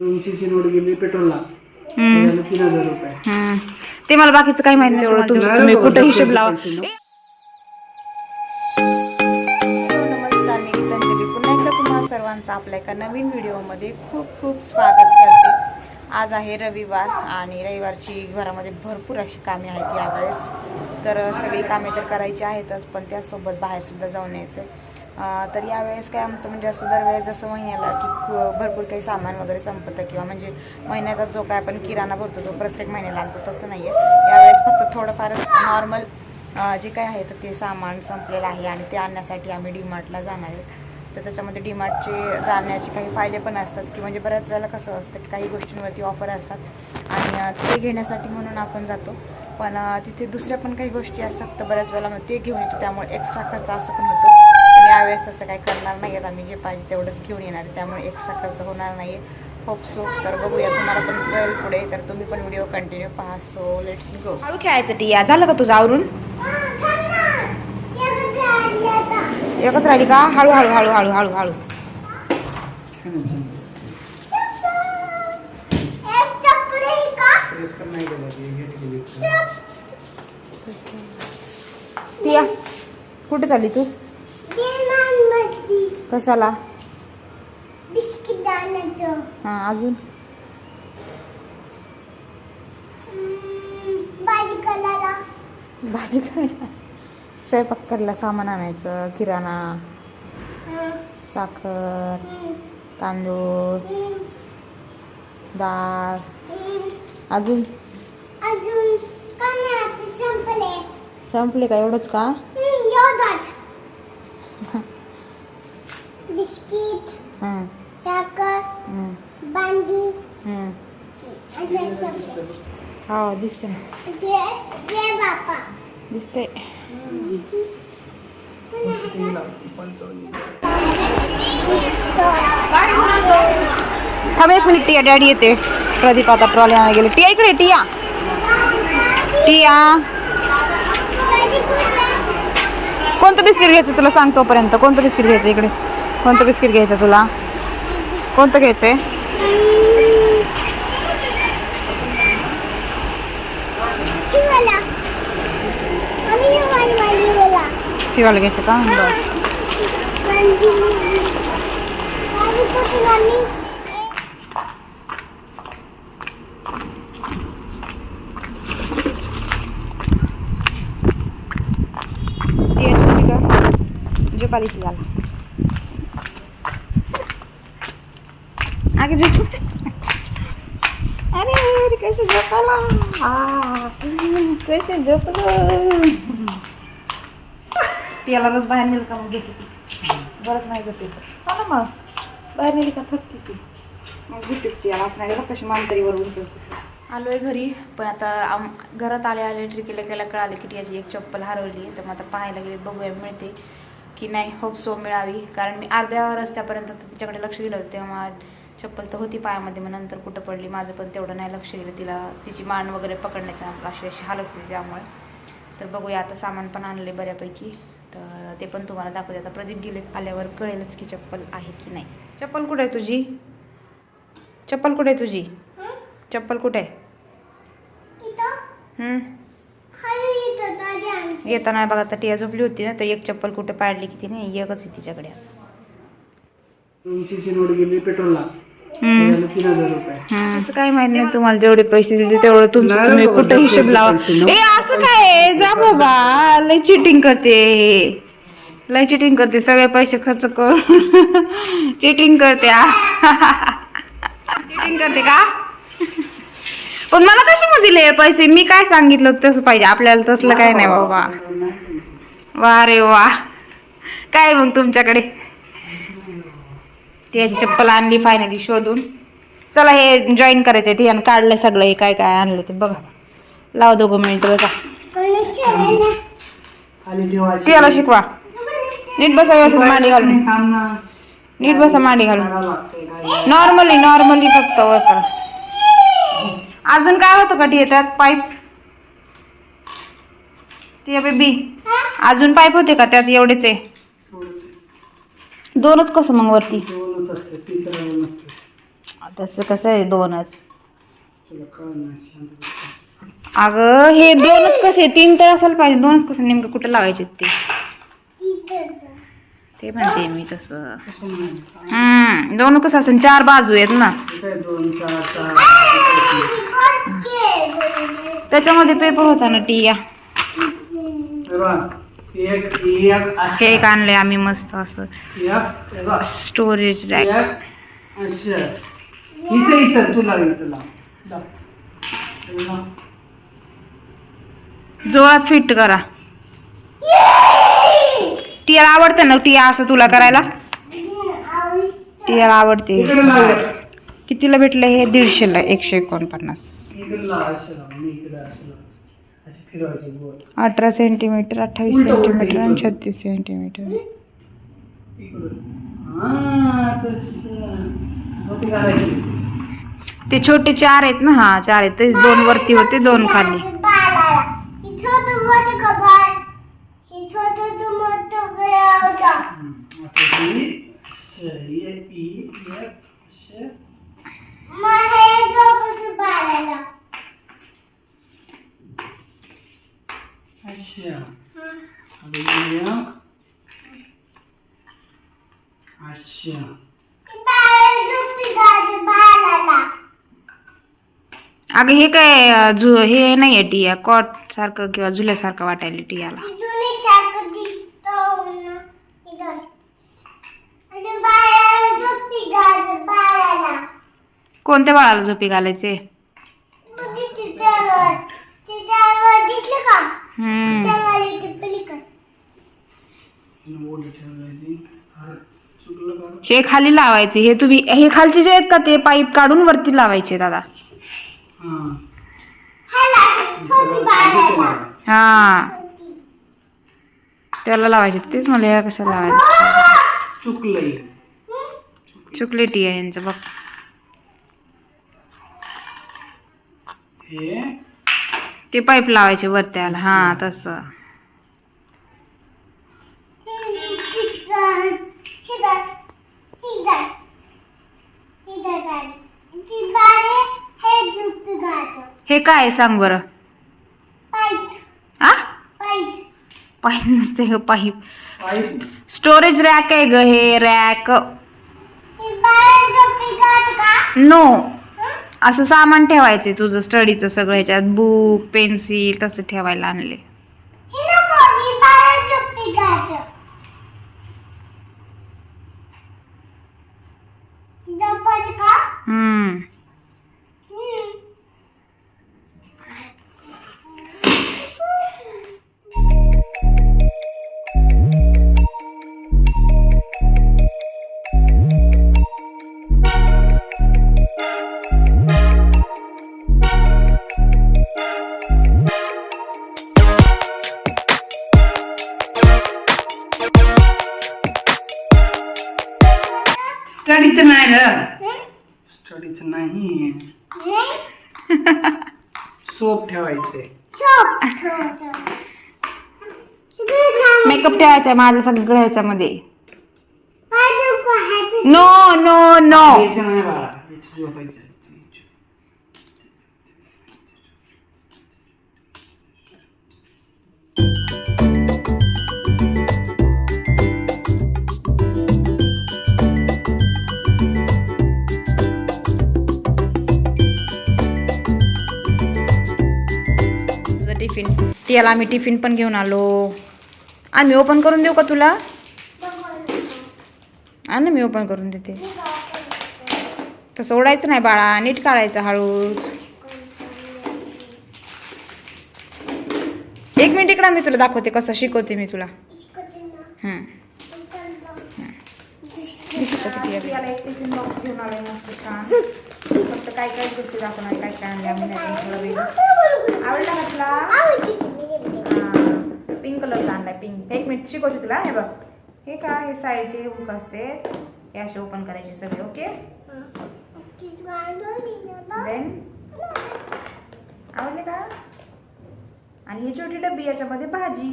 दोनशेची note गेली पेट्रोलला. तीन हजार रुपये. हम्म. ते मला बाकीचं काही माहीत नाही तेवढं तुमचं तुम्ही कुठं हिशोब लावा. नमस्कार मी गीतांजली. पुन्हा एकदा तुम्हा सर्वांचं आपल्या एका नवीन व्हिडिओमध्ये खूप खूप स्वागत करते. आज आहे रविवार आणि रविवारची घरामध्ये भरपूर अशी कामे आहेत यावेळेस. तर सगळी कामे तर करायची आहेतच पण त्यासोबत बाहेरसुद्धा जाऊन यायचं आहे तर यावेळेस काय आमचं म्हणजे असं दरवेळेस जसं महिन्याला की भरपूर काही सामान वगैरे संपतं किंवा म्हणजे महिन्याचा जो काय आपण किराणा भरतो तो प्रत्येक महिन्याला आणतो तसं नाही आहे. यावेळेस फक्त थोडंफारच नॉर्मल जे काय आहे तर ते सामान संपलेलं आहे आणि ते आणण्यासाठी आम्ही डीमार्टला जाणार आहेत तर त्याच्यामध्ये डीमार्टचे जाण्याचे काही फायदे पण असतात की म्हणजे बऱ्याच वेळेला कसं असतं की काही गोष्टींवरती ऑफर असतात आणि ते घेण्यासाठी म्हणून आपण जातो. पण तिथे दुसऱ्या पण काही गोष्टी असतात तर बऱ्याच वेळेला मग ते घेऊन येतो त्यामुळे एक्स्ट्रा खर्च असं पण होतो. यावेळेस तसं काही करणार नाही आहेत आम्ही जे पाहिजे तेवढंच घेऊन येणार. त्यामुळे एक्स्ट्रा खर्च होणार नाही आहे होप सो तर बघूया तुम्हाला पण कळेल पुढे. तर तुम्ही पण व्हिडिओ कंटिन्यू पहा. सो लेट्स गो हळू खेळायचं टिया. झालं का तुझं आवरून? एकच राहिली का? हळू हळू हळू हळू हळू हळू. टिया कुठे चालली तू? कशाला? हां अजून? भाजी करायला स्वयंपाक करायला सामान आणायचं किराणा साखर तांदूळ डाळ. अजून? संपले का एवढंच का बिस्किट हं, साखर बांदी हं. हो दिसते ना दिसते. थांब एक मिनिट टिया. डॅडी येते. प्रदीप आता ट्रॉली आणायला गेले. टिया इकडे टिया. टिया. कोणतं बिस्किट घ्यायचं तुला सांग तोपर्यंत. कोणतं बिस्किट घ्यायचं इकडे? कोणतं बिस्किट घ्यायचं तुला कोणतं घ्यायचंय शिवाला आम्ही वाली वाली वाला फिवायला घ्यायचं का बरं. बांदी बांदी कुठून आली टिया झोपली का झोप आली टियाला आगे झोप अरे अरे कैसे झोपाला? आ, कैसे झोपलो? टियाला रोज बाहेर नेलं का मग झोपते बरं नाही झोपते हो ना मग. बाहेर नेली का थकते ती? मग झोपते टियाला असं नाही. बघ कशी मानतरीवर उंचवते आलो आहे घरी पण आता आम घरात आले आले ट्रिकीला गेला कळाले की टियाची एक चप्पल हरवली तर मग आता पाहायला गेले बघूया मिळते की नाही. होप सो मिळावी. कारण मी अर्ध्या रस्त्यापर्यंत तर तिच्याकडे लक्ष दिलं होतं तेव्हा चप्पल तर होती पायामध्ये मग नंतर कुठं पडली माझं पण तेवढं नाही लक्ष गेलं. तिला तिची मान वगैरे पकडण्याच्या अशी अशी हालत होती त्यामुळे. तर बघूया आता सामान पण आणले बऱ्यापैकी. तर ते पण तुम्हाला दाखवते. आता प्रदीप गेले आल्यावर कळेलच की चप्पल आहे की नाही. चप्पल कुठे आहे तुझी? चप्पल कुठे आहे तुझी? चप्पल कुठे आहे? हं? येताना बघा आता टिया झोपली होती ना तर एक चप्पल कुठे पाडली की तिने एकच आहे तिच्याकडे. दोनशेची नोट गेली पेट्रोलला. झालं तीन हजार रुपये. त्याचं काय माहीत नाही तुम्हाला जेवढे पैसे दिले तेवढं तुमचं नाही तुम्ही बाबा, कुठं हिशोब लावा. नव्हते. ए असं काय जा बाबा लय चिटिंग करते लय चिटिंग करते सगळे पैसे खर्च कर चिटिंग करते चिटिंग करते का? पण मला कशामध्ये दिले पैसे? मी काय सांगितलं होतं तसं पाहिजे. आपल्याला तसलं काय नाही बाबा. वा रे वा. काय मग तुमच्याकडे? त्याची चप्पल आणली फायनली शोधून. चला हे जॉईन करायचं टियान काढलं सगळं हे काय काय आणलं ते बघा. लाव दोघं मिनिट बसा. खाली टियाला शिकवा. नीट बसा व्यवस्थित मांडी घालून. नीट बसा मांडी घालून. नॉर्मली नॉर्मली फक्त बसा. अजून काय होतं का त्यात पाईप टिया बेबी अजून पाईप होते का त्यात? एवढेच आहे. दोनच कसं मग वरती? नसते तसं कसं आहे दोनच. अगं हे दोनच कसे तीन तर असायला पाहिजे. दोनच कसं नेमकं कुठं लावायचे ते? ते म्हणते मी तसं. दोन कसं असेल? चार बाजू आहेत ना. त्याच्यामध्ये पेपर होता ना टिया. हे एक एक केक आणले आम्ही मस्त असं. एक स्टोरेज रॅक एक असं. इथं इथं तुला लाव. जोरात फिट करा. टियाला आवडतं ना टिया असं तुला करायला? टियाला आवडते. कितीला भेटलं? हे दीडशेला एकशे एकोणपन्नास. अठरा सेंटीमीटर अठ्ठावीस सेंटीमीटर आणि. छत्तीस सेंटीमीटर हा ते छोटे चार आहेत ना हा चार आहेत. तेच दोन वरती होते दोन खाली. अगं हे काय झु हे नाही आहे टिया कॉट सारखं किंवा झुल्यासारखं वाटायला टियाला. कोणत्या बाळाला झोपी घालायचे? हे खाली लावायचे. हे तुम्ही हे खालचे जे आहेत का ते पाईप काढून वरती लावायचे दादा. हा. हा त्याला लावायचे. तेच मला ह्या कशा लावायचे? चुकले टिया यांचं बघ. ते पाईप लावायचे वर त्याला हा तसं. हे काय आहे सांग बरं? आ? पाईप. नसते ग पाईप. स्टोरेज रॅक आहे ग हे रॅक. नो. असं सामान ठेवायचे तुझं स्टडीचं सगळं ह्याच्यात. बुक पेन्सिल तसं ठेवायला आणले स्टडीचं नाही. सोप ठेवायचे. मेकअप ठेवायचा. आहे माझं सगळं ह्याच्यामध्ये. नो नो नो बाळा. याची झोपायची टिफिन आम्ही टिफिन पण घेऊन आलो. आम्ही ओपन करून देऊ का तुला? आण ना मी ओपन करून देते. तसं ओढायचं नाही बाळा नीट काढायचं हळूच. एक मिनिट इकडं मी तुला दाखवते कसं शिकवते मी तुला. हम्म. फक्त काय काय गोष्टी दाखवणार काय काय आणल्या आम्ही नाही आवडला पिंक शिकवते तुला हे बघ. हे का हे साईडचे हुक असते. हे असे ओपन करायचे सगळे ओके देन आवडले का? आणि ही छोटी डब्बी याच्यामध्ये भाजी.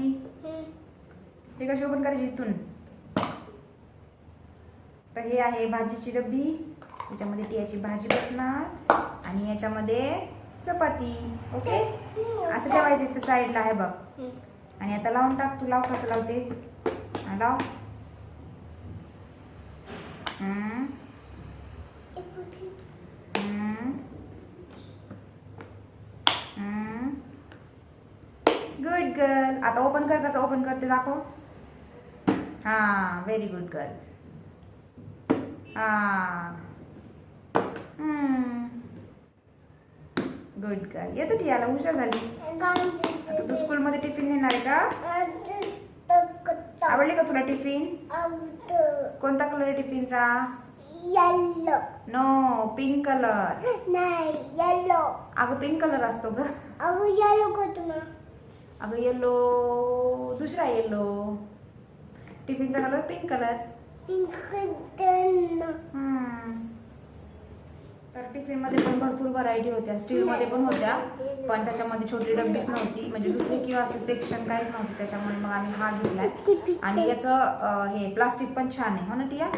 हे कशी ओपन करायची? इथून. तर हे आहे भाजीची डब्बी त्याच्यामध्ये टियाची भाजी बसणार. आणि याच्यामध्ये चपाती ओके असं ठेवायचं इथं साईडला आहे बघ. आणि आता लावून टाक तू लाव कसं लावते. लाव. हम्म, हम्म. गुड गर्ल आता ओपन कर कसं ओपन करते दाखव. हा व्हेरी गुड गर्ल हा. गुड गर्ल येतं की याला हुशार झाली. आता तू स्कूलमध्ये टिफिन नेणार आहे का? आवडली का तुला टिफिन कोणता कलर आहे टिफिनचा येल्लो नो पिंक कलर नाही येल्लो अगं पिंक कलर असतो ग. अगं येल्लो का तुम्ही अगं येलो दुसरा येलो टिफिनचा कलर पिंक कलर तर टिफिनमध्ये पण भरपूर व्हरायटी होत्या. स्टीलमध्ये पण होत्या पण त्याच्यामध्ये छोटी डब्बीच नव्हती. म्हणजे दुसरी किंवा असं सेक्शन काहीच नव्हती. त्याच्यामुळे मग आम्ही हा घेतलाय. आणि याचं हे प्लास्टिक पण छान आहे. हो ना टिया?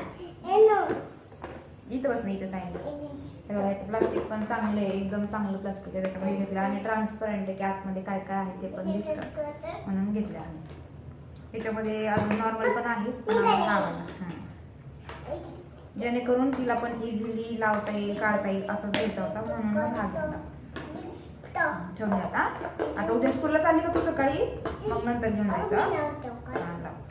इथं बस नाही इथं सांगितलं याचं प्लास्टिक पण चांगलं आहे. एकदम चांगलं प्लास्टिक आहे. त्याच्यामध्ये घेतलं. आणि ट्रान्सपरंट आहे की आतमध्ये काय काय आहे ते पण दिसतं. म्हणून घेतलं आम्ही. याच्यामध्ये अजून नॉर्मल पण आहे. पण. जेणेकरून तिला पण इझिली लावता येईल काढता येईल असंच घ्यायचा होता म्हणून मग हा घेतला. ठेवून आता. आता उद्या स्कूलला चालली का तू सकाळी? मग नंतर घेऊन जायचं.